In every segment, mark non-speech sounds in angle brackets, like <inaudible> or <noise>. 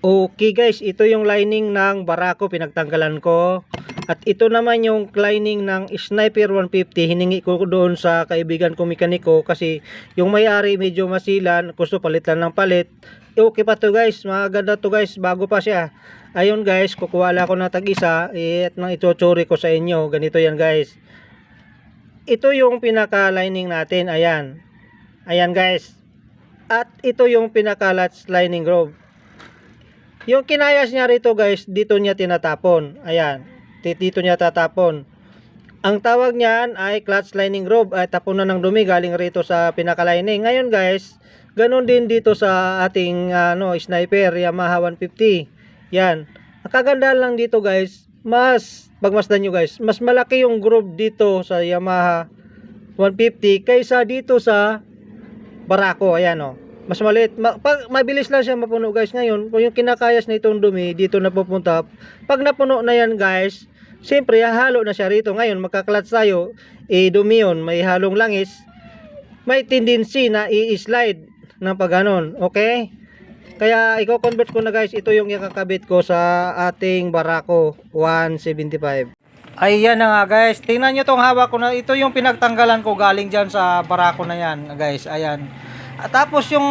Okay guys, ito yung lining ng Barako pinagtanggalan ko. At ito naman yung lining ng Sniper 150. Hiningi ko doon sa kaibigan ko mekaniko kasi yung may-ari medyo masilan, gusto palitan ng palit. Okay pa to guys, maganda to guys, bago pa siya. Ayun guys, kukuha lang ako ng tag-isa at nang itutsuri ko sa inyo. Ganito yan guys. Ito yung pinaka-lining natin, ayan. Ayan guys. At ito yung pinaka-latch lining groove. Yung kinayas niya rito guys, dito niya tinatapon. Ayan, Di- dito niya tatapon. Ang tawag niyan ay clutch lining groove ay tapunan ng dumi galing rito sa pinaka-lining. Ngayon guys, ganun din dito sa ating ano, sniper Yamaha 150. Yan. Ang kagandahan lang dito guys, mas pagmasdan nyo guys, mas malaki yung groove dito sa Yamaha 150 kaysa dito sa Barako. Ayan o. Mas maliit. Ma- pag, mabilis lang siya mapuno guys. Ngayon, kung yung kinakayas na itong dumi, dito na pupunta. Pag napuno na yan guys, siyempre halo na siya rito. Ngayon, magkaklats tayo, eh dumi yun, may halong langis. May tendency na i-slide ng pagganon. Okay? Kaya i-convert ko na guys, ito yung ikakabit ko sa ating Barako 175. Ayan na nga guys, tingnan nyo tong hawak ko na, ito yung pinagtanggalan ko galing dyan sa Barako na yan guys, ayan. At tapos yung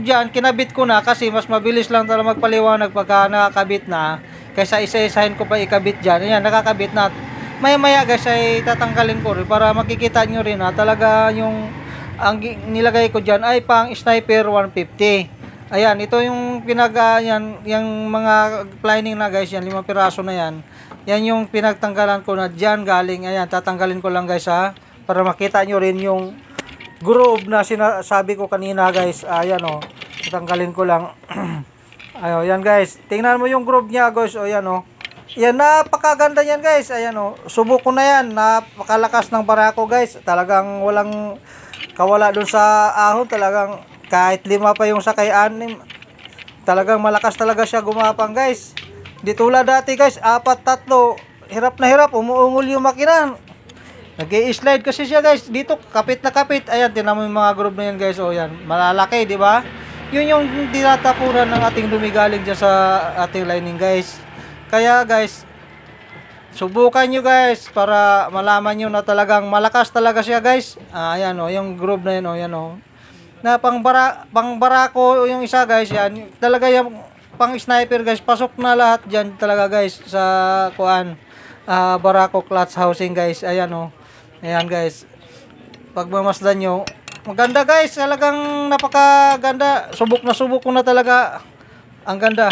dyan, kinabit ko na kasi mas mabilis lang talaga magpaliwanag pagka nakakabit na kaysa isa-isahin ko pa ikabit dyan. Ayan, nakakabit na. Maya maya guys ay tatanggalin ko rin para makikita nyo rin na talaga yung ang nilagay ko dyan ay pang sniper 150. Ayan, ito yung pinag ah, yan, yung mga lining na guys, yan, limang piraso na yan. Yan yung pinagtanggalan ko na dyan galing. Ayan, tatanggalin ko lang guys ha. Para makita nyo rin yung groove na sinasabi ko kanina guys. Ayan o. Tatanggalin ko lang. <clears throat> Ayo, yan guys. Tingnan mo yung groove niya guys. O yan o. Yan, napakaganda yan guys. Ayan o. Subok ko na yan. Napakalakas ng barako guys. Talagang walang kawala dun sa ahon. Talagang kahit lima pa yung sakay anim. Talagang malakas talaga siya gumapang guys. Di tulad dati guys. Apat, tatlo. Hirap na hirap. Umuungol yung makina. Nag slide kasi siya guys. Dito kapit na kapit. Ayan, tinan mo yung mga groove na yan guys. O yan, malalaki, di ba? Yun yung tinatapunan ng ating dumigaling dyan sa ating lining guys. Kaya guys, subukan nyo guys para malaman nyo na talagang malakas talaga siya guys. Ah, ayan o, yung groove na yan o, yan o. Na pang, bara, pang barako yung isa guys, yan. Talaga yung pang sniper guys, pasok na lahat dyan talaga guys sa kuan. Ah, barako clutch housing guys. Ayan o. Ayan guys. Pagmamasdan nyo, maganda guys. Talagang napakaganda. Subok na subok ko na talaga. Ang ganda.